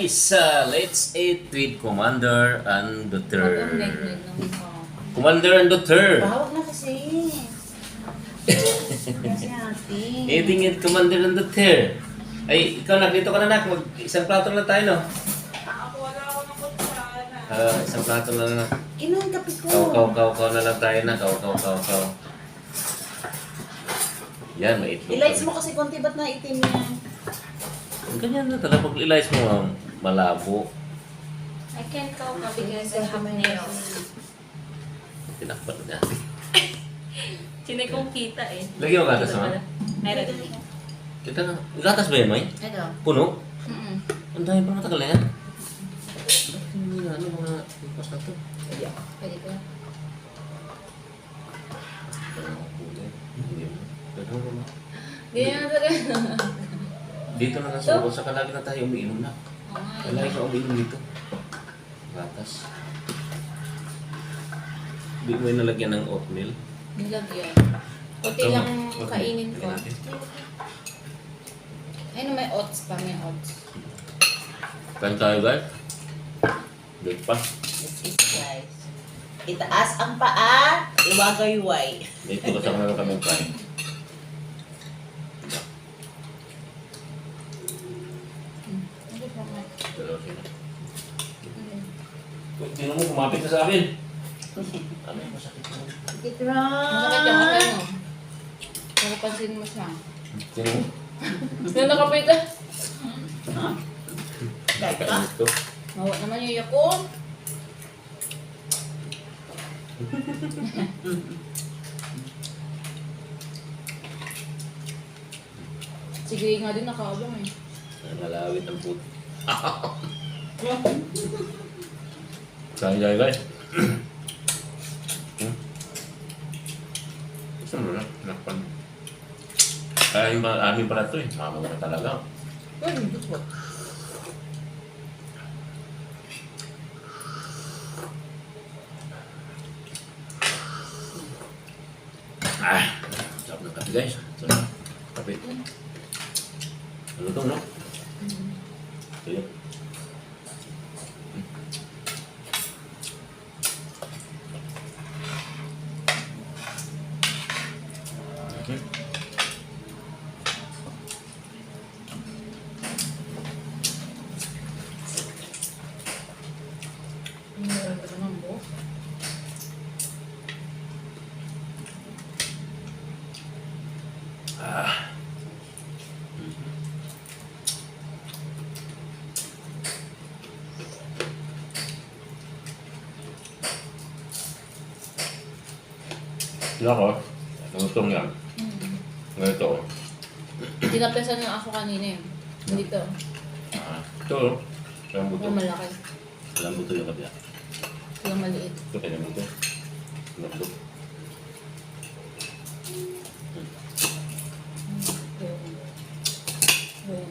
Guys, uh, let's eat with Commander and ako. Commander and Duterte. Bawag na kasi. Kasi ate. Eating with Commander and Duterte. Ay, ikaw na, dito ka na nak. Mag isang plato lang tayo, no? Ako wala ako ng kutsara. Ah, isang plato lang na. Ino ang kape ko. Kaw, kaw, kaw, kaw na lang tayo na. Kaw, kaw, kaw, kaw. Yan, may itlog. I-lights mo kasi konti ba't na itim yan? Ganyan na talaga. Pag ilights mo, um, malabo. I can't count na because I have nails. Tinakpan na. Sinay kong kita eh. Lagyan mo gatas mo. Meron. Kita na. Gatas ba yan, May? Ito. Puno? Mm-mm. Ang dami pa matagal na yan. Hindi na ano mga lipas na to? Pwede ko. Hindi na talaga. Dito na nasa so, sa kalagi na tayo umiinom na. Kalagi ka umiinom dito. Gatas. Hindi mo yung nalagyan ng oatmeal. Nilagyan. Kunti lang kainin ko. Ayun, may oats pa, may oats. Kain tayo guys. Pa. Let's eat guys. Itaas ang paa, iwagayway. Dito kasama na kami kain. Hindi pa nga. Dalawa sila. Tingnan mo, kumapit na sa akin. Ano yung masakit mo? Ito Masakit yung kapay mo. Pero pansin mo siya. Tingnan mo. Yung nakapit ah. Kahit ka? Kain ito. Mawa naman yung yakon. Sige nga din nakaabang eh. Nangalawit ang puto. Kain tayo guys. Hmm? Gusto mo na? Nakpan. Ay, ma amin pala ito eh. Mama mo na talaga. Uy, gusto. Ah, sarap ng kape guys. Sarap. Kape. Ano to, no? Sige. Po. Ah. Sila ko, nangutong yan. Ganito. oh. Tinaplasan ng ako kanina eh. Dito. Ah, ito. Walang buto. Yung malaki. Walang buto yung kabila. Yung maliit. Ito, kaya buto. Walang buto. Yung... Yung...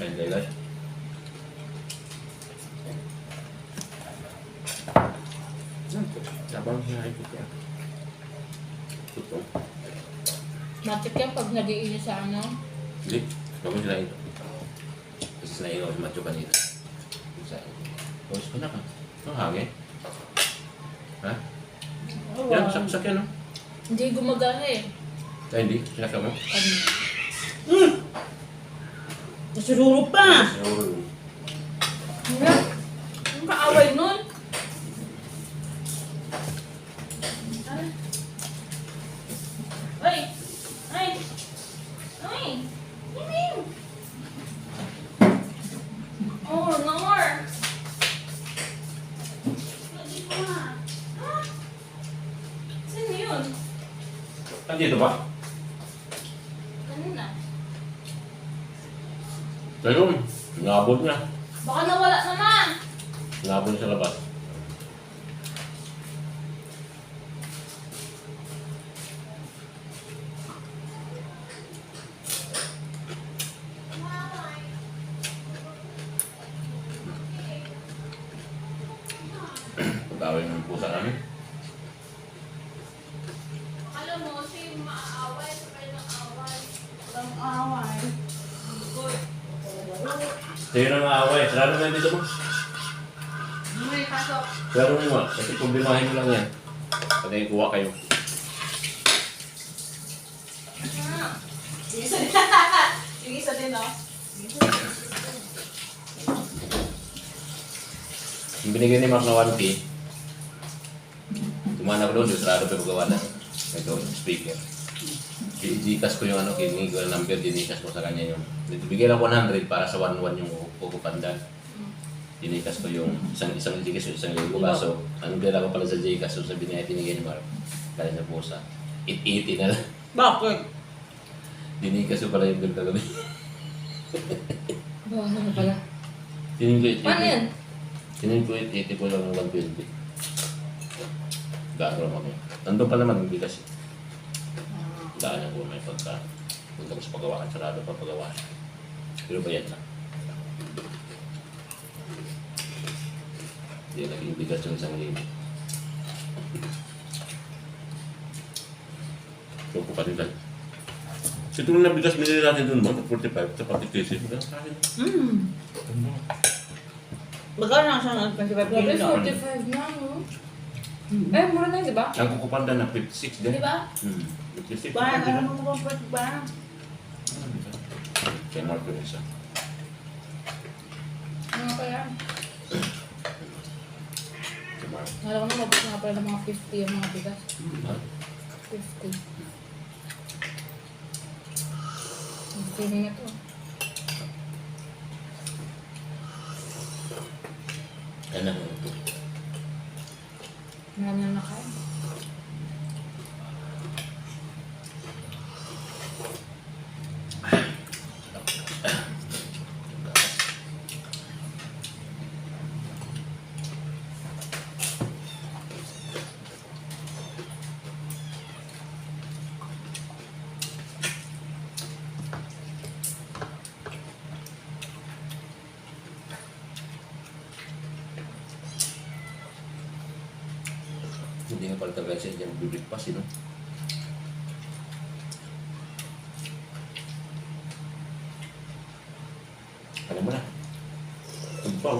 Kain tayo guys. Sabang hinahin ko yan. Ito. Matik yan pag nag-iinis sa ano. Hindi. Gawin sila ito. Kasi sila ito, macho kanina. Tapos ko na ka. Ang hangin. Ha? Yan, saksak yan, no? Hindi gumagana eh. Ay, hindi. Sinaka mo? Ano? Nasururo pa! Siguro. Ano? Ang kaaway nun? Ay! Ay! Ay! Ay! Oh, no more! Lagi ko na. Ha? Saan yun? Andito ba? Kanina. Ganun. Nabot niya. Baka nawala naman! Nabot sa labas. Pag-away ng pusa namin. Sa'yo na maaway. Sarado na yung dito mo. May pasok. Sarado mo mo. Kasi problemahin mo lang yan. Pag kuha kayo. Yung isa din. yung isa din, no? Yung binigay ni Mark na 1K, tumana ko doon, sarado pa yung gawa na. Ito, speaker. Gcash ko yung ano, kinig ko yung number, ginikas ko sa kanya yung... Bigay lang 100 para sa 1-1 yung kukupandan. Ginikas ko yung isang isang Gcash yung isang libo. Kaso, ang bira ko pala sa Gcash, so sabi niya, tinigay ni Mark. Kaya sa pusa. 880 na lang. Bakit? Dinikas ko pala yung bill kagabi. Bawasan na pala. Tinigay ko 880. Paano yan? Tinigay ko 880 ko lang ng 120. Gaano lang kami. Nandun pa naman yung bigas. Daan ako may pagka. Punta ko sa pagawaan, sarado pa pagawaan. Pero bayad na. Hindi naging bigas yung isang libo. So, ko pa rin lang. Kasi ito na bigas binili natin dun mo, 45, sa pati kasi. Magkano sa akin? Hmm. Magkano na siya ng 25 Grabe, kilo? 45 na, no? Eh, mura na yun, di ba? Ang kukupanda na 56 din. Di ba? Hmm. 56. Ba, ano mo ba ba? Kaya Mark yung isa. Ano kaya? Kaya. Nala ko na mabot na pala ng mga 50 yung mga bigas. Ha? 50. Ang feeling ito. Yan ang ito. Marami na. Hindi nga pala talaga siya dyan bibig pa sino. Alam mo na. Tumpaw.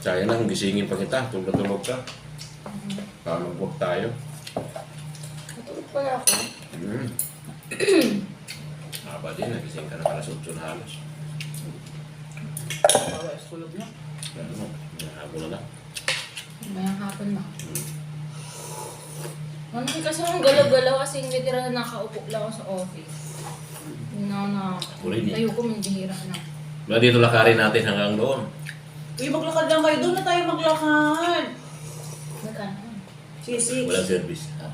Sayang lang, gisingin pa kita. Tulog-tulog ka. Mag-work tayo. Pala ako. Hmm. Haba din, nagising ka na alas 8 na halos. Bawa, tulog na. Ano mo, nahabol na lang. Mayang hapon na. Ano kasi ang galaw-galaw kasi hindi tira na nakaupo lang ako sa office. Yun na na. Ako rin eh. Tayo ko, may bihira na. Ba dito lakarin natin hanggang doon. Uy, maglakad lang kayo. Doon na tayo maglakad. Magkano? Sige, sige. Walang service. Ah,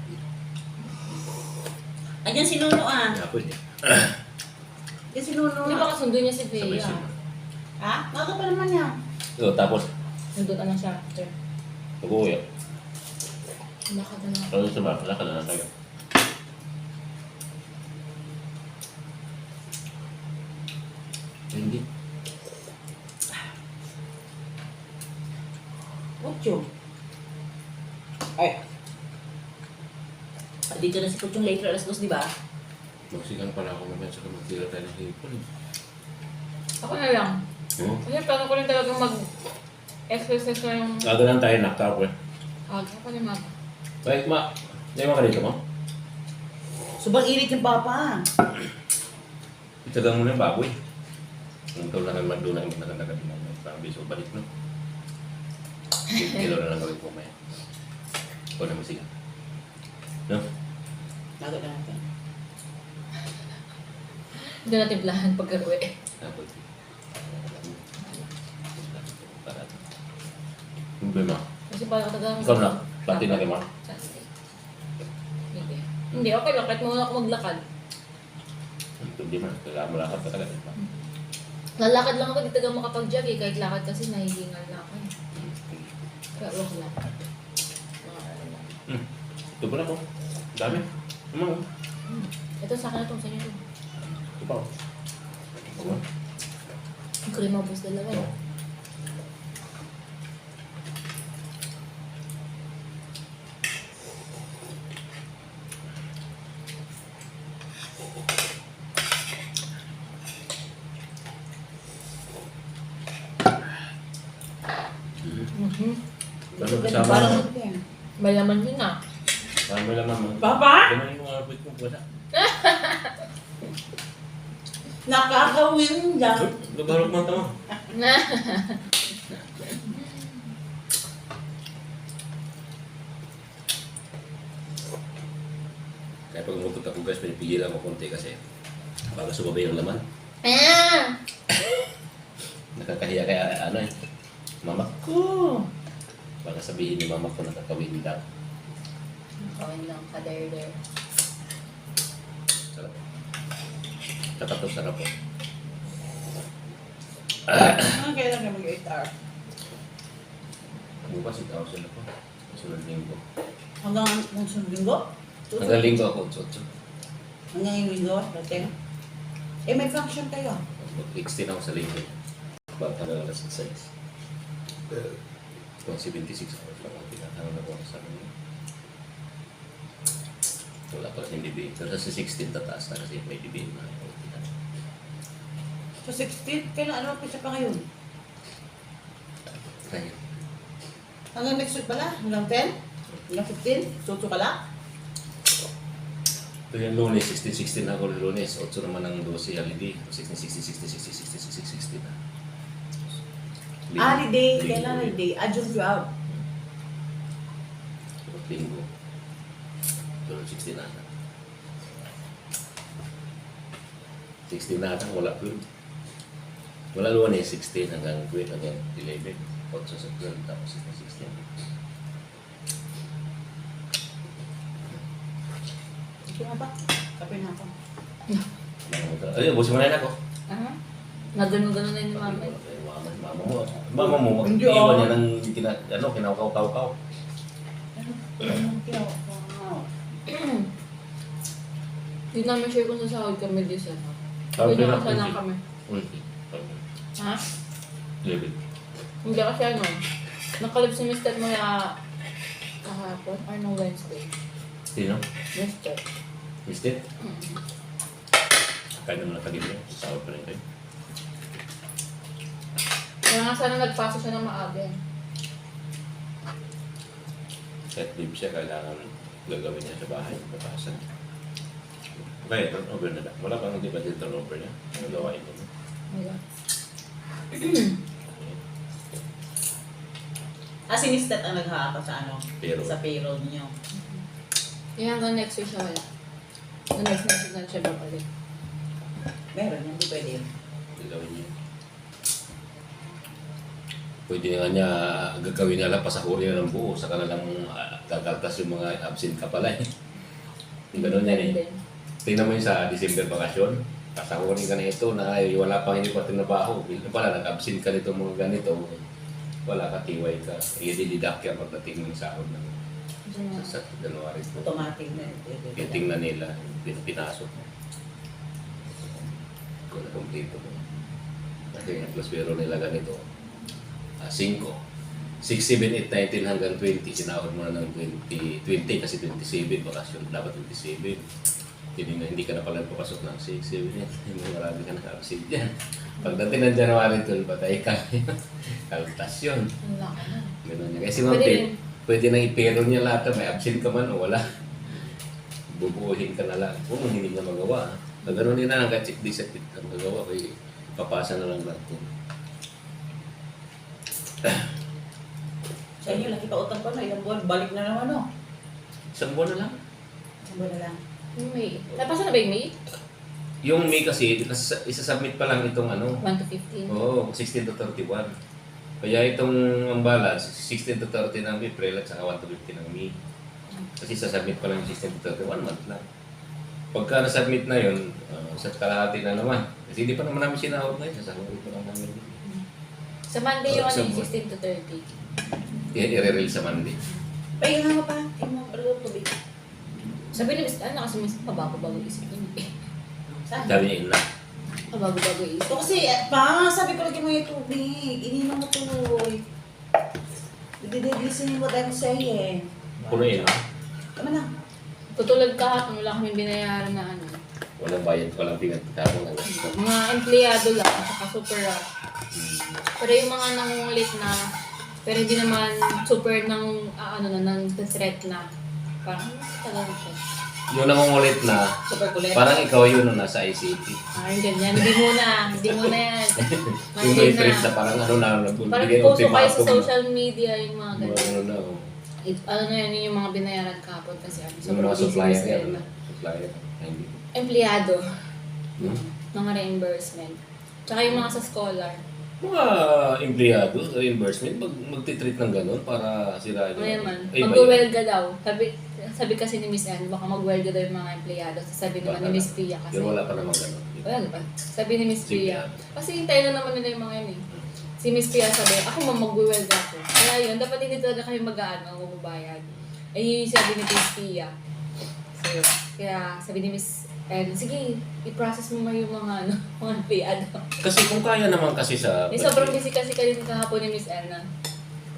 Ayan si Nuno ah. Nga po eh. Ayan si Nuno. Di ba kasundo niya si Sabay Bea? siya. Ha? Maga pa naman yan. So, tapos, Nandun ka na siya after. pag-uwi. Lakad na lang. Ano sa ba? Lakad na lang tayo. Hindi. Ocho. Ay. Ah, Dito na si Kuchong later alas dos, di ba? Magsikan pala ako mamaya sa magtira tayo ng hipon. eh. Ako na lang. Oh. Kasi plano ko rin talagang mag-exercise na yung Aga lang tayo knocked eh. aga pa ni mag. Wait, ma. Hindi mo ka dito mo? Sobrang init yung papa. Itagang mo na yung baboy. Ang ikaw na naman doon ang magandang mo. Parang biso balik no. Kilo na lang gawin ko maya. Ikaw na masiga. No? Bago na natin. Hindi natin plahan pagkaruwi. Tapos. Para. Yung ba Kasi parang katagang... Ikaw na. Pati na kay Ma. Hindi. Hindi, okay lang. Kahit muna ako maglakad. Hindi man. Kailangan mo lakad pa talaga. diba? Lalakad lang ako dito lang makapag-jog eh. Kahit lakad kasi nahihingal na ako eh. Kaya walk lang. Hmm. Ito pala ko. Dami. Ano? Hmm. Ito sa akin na itong sa inyo. Ito ikaw. Ako. Ang krema boss dalawa. Oo. Ano, mm-hmm. Ano kasama? Mayaman yun ah. Ano mo? Papa? Ganun yung mga kapit mo. Wala. Nakakawin lang. Lugarok mo tama. Kaya pag umutot ako guys, pinipigilan ko konti kasi baka sumabay yung laman. ah! Nakakahiya kaya ano eh. Mama ko. Baka sabihin ni mama ko nakakawin daw. Kawin lang, kader-der. Sarap. To sarap po. Ano kailan ka mag-8R? Bukas ikaw sila po. Sunod linggo. Hanggang hanggang sunod linggo? Hanggang linggo ako, tsotso. Hanggang yung linggo? Dating? Eh, may function kayo. Mag-extend ako sa linggo. Ba't hanggang alas 6? Kung 76 hours lang ang pinatawag na ko sa amin. Wala pa kasi DBA. Pero sa 16 tataas na kasi may DBA na. So, 16? Kailan ano pisa pa ngayon? Kaya. Hanggang next week pala? Hanggang 10? Hanggang 15? Suso ka lang? Ito yung lunes, 16, 16 na ako ng lunes. 8 naman ang 12 holiday. 16, 16, 16, 16, 16, 16, 16 na. Holiday. Kailan holiday? Ah, June 12. Linggo. Tulad 16 na. 16 na ata, wala 12. Wala lunes, 16 hanggang 12 hanggang 11. 8 sa 12 tapos 16. Sige nga ba? Kape na ako. Ay, busin mo na yun ako. Aha. Nagano-gano na yun ni mama. eh. Mama, mama mo. Mama mo, Hindi, iwan ah. niya ng kina, ano, kinakaw-kaw-kaw. Hindi namin sure kung sasahod kami ano. Sabi Hindi na, na kami. Unti. Ha? Level. Hindi kasi ano. Nakalip si Mr. Maya kahapon or no Wednesday. Sino? Mr. Mister? Mm. Kaya naman nakagib niya. Sawa pa rin kayo. Kaya nga sana nagpasa siya ng maaga. Kahit leave siya, kailangan gagawin niya sa bahay. Papasan. Okay, turnover na lang. Wala pang hindi ba din turnover niya? Ano gawain mo? Wala. Ah, si Mister ang naghahaka sa ano? Pero, Sa payroll niyo. Kaya hanggang next week siya wala. The next next week na siya babalik. Meron, hindi pwede yun. gagawin niya. Pwede nga niya gagawin niya lang pasahuri na ng buo. Saka na lang uh, gagaltas yung mga absent ka pala eh. Yung Ganun yan eh. Tingnan mo yung sa December bakasyon. Pasahurin ka na ito na ay, wala pang hindi pa tinabaho. Pala, nag-absent ka nito mga ganito. Wala ka, tiway ka. I-deduct yan pagdating ng sahod ng sa, sa January. Automatic na. Kaya tingnan nila, pin- pinasok mo. Kung na-complete mo. Kasi ang plus pero nila ganito, ah, 5. 6, 7, 8, 19 hanggang 20. Sinahod mo na ng 20, 20 kasi 27, bakasyon dapat 27. Hindi, na, hindi ka na pala papasok ng 6, 7, 8. Hindi marami ka na-absent dyan. Pagdating ng January 12, patay ka. Laki na. Ganun niya. Kasi ma'am, Pwede pwede, nang ipero niya lahat na may absent ka man o wala. Bubuuhin ka na lang kung hindi niya magawa. Pag ganun din na lang, di sa pit ang magawa, kaya papasa na lang natin. Sa inyo, laki pa utang pa na. Ilang buwan, balik na naman, no? Isang buwan na lang. Isang buwan na lang. Yung May. Napasa na ba yung May? Yung May kasi, isa- isa-submit pa lang itong ano, 1 to 15. Oo, 16 to 31. Kaya itong ang balance, 16 to 30 ng April at saka 1 to 15 ng May. Kasi sasubmit pa lang yung 16 to 31 month lang. Pagka nasubmit na yun, uh, sa kalahati na naman. Kasi hindi pa naman namin sinahod na yun, sasahurin pa lang namin. Sa Monday yung Oh, ano, yung buwan. 16 to 30. Yan, i-release sa Monday. Ay, yun nga pa. Tingnan mo, pero tubig. Sabi ni Mr. Ano kasi Mr. Pabago-bago isip yun eh. Saan? Sabi niya, ina. Pabago-bago isip. Ito kasi, eh, pa, sabi ko lagi mo yung tubig. Ininom mo tuloy. Did-listen what I'm saying. Puno yun. Tama na. Tutulad kahapon, wala kami binayaran na ano. Walang bayad, walang pinagkakaroon ng gasto. Mga empleyado lang, at saka super rush. Pero yung mga nangungulit na Pero hindi naman super ng, ah, ano na, ng threat na. Parang, tagal siya. Yung nangungulit na, Super kulit. parang ikaw yun nung nasa ICT. Yung ganyan. Hindi muna. Hindi muna yan. Yung may trip na na. parang ano na, Parang nagbibigay post ko kayo sa ultimatum. social media yung mga Mga ganyan. ano na, oh. It, ano na yan, yun yung mga binayaran kapon kasi ano. yung mga supplier yan. na. Supplier. Ay, Hindi. Empleyado. Hmm? Mga reimbursement. Tsaka yung mga sa scholar. Mga empleyado, reimbursement, mag, magtitreat ng ganun para sila Ano naman, Ay, ba yun? mag-welga daw. Sabi, sabi kasi ni Miss Anne, baka mag-welga daw yung mga empleyado. Sabi naman ni Miss Pia kasi. Pero wala pa namang ganun. Wala ba? Sabi ni Miss. Pia. Kasi hintayin na naman nila yung mga yun eh. Si Miss Pia sabi, ako ma mag-welga ako. Kaya yun, dapat hindi talaga kayo mag-ano, magbabayad. Eh yun yung sabi ni Miss Pia. So, kaya sabi ni Miss Anne, sige, i-process mo ma yung mga ano, mga empleyado. Kasi kung kaya naman kasi sa... Eh, sobrang busy kasi kanina kahapon ni Miss Anne.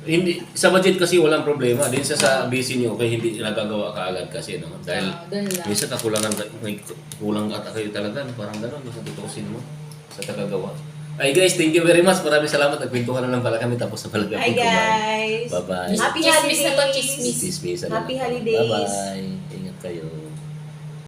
Hindi, sa budget kasi walang problema. Din sa sa busy nyo, kaya hindi nagagawa kaagad kasi. No? Dahil Ah, lang. minsan kakulangan, may kulang ata kayo talaga. no? Parang gano'n, sa tutusin mo sa tagagawa. Ay guys, thank you very much. Maraming salamat. Nagkwentuhan na lang pala kami tapos na pala kami Hi guys! Bye-bye. Happy Chismis na to, holidays! chismis. Chismis. Happy holidays. Bye-bye. Ingat kayo.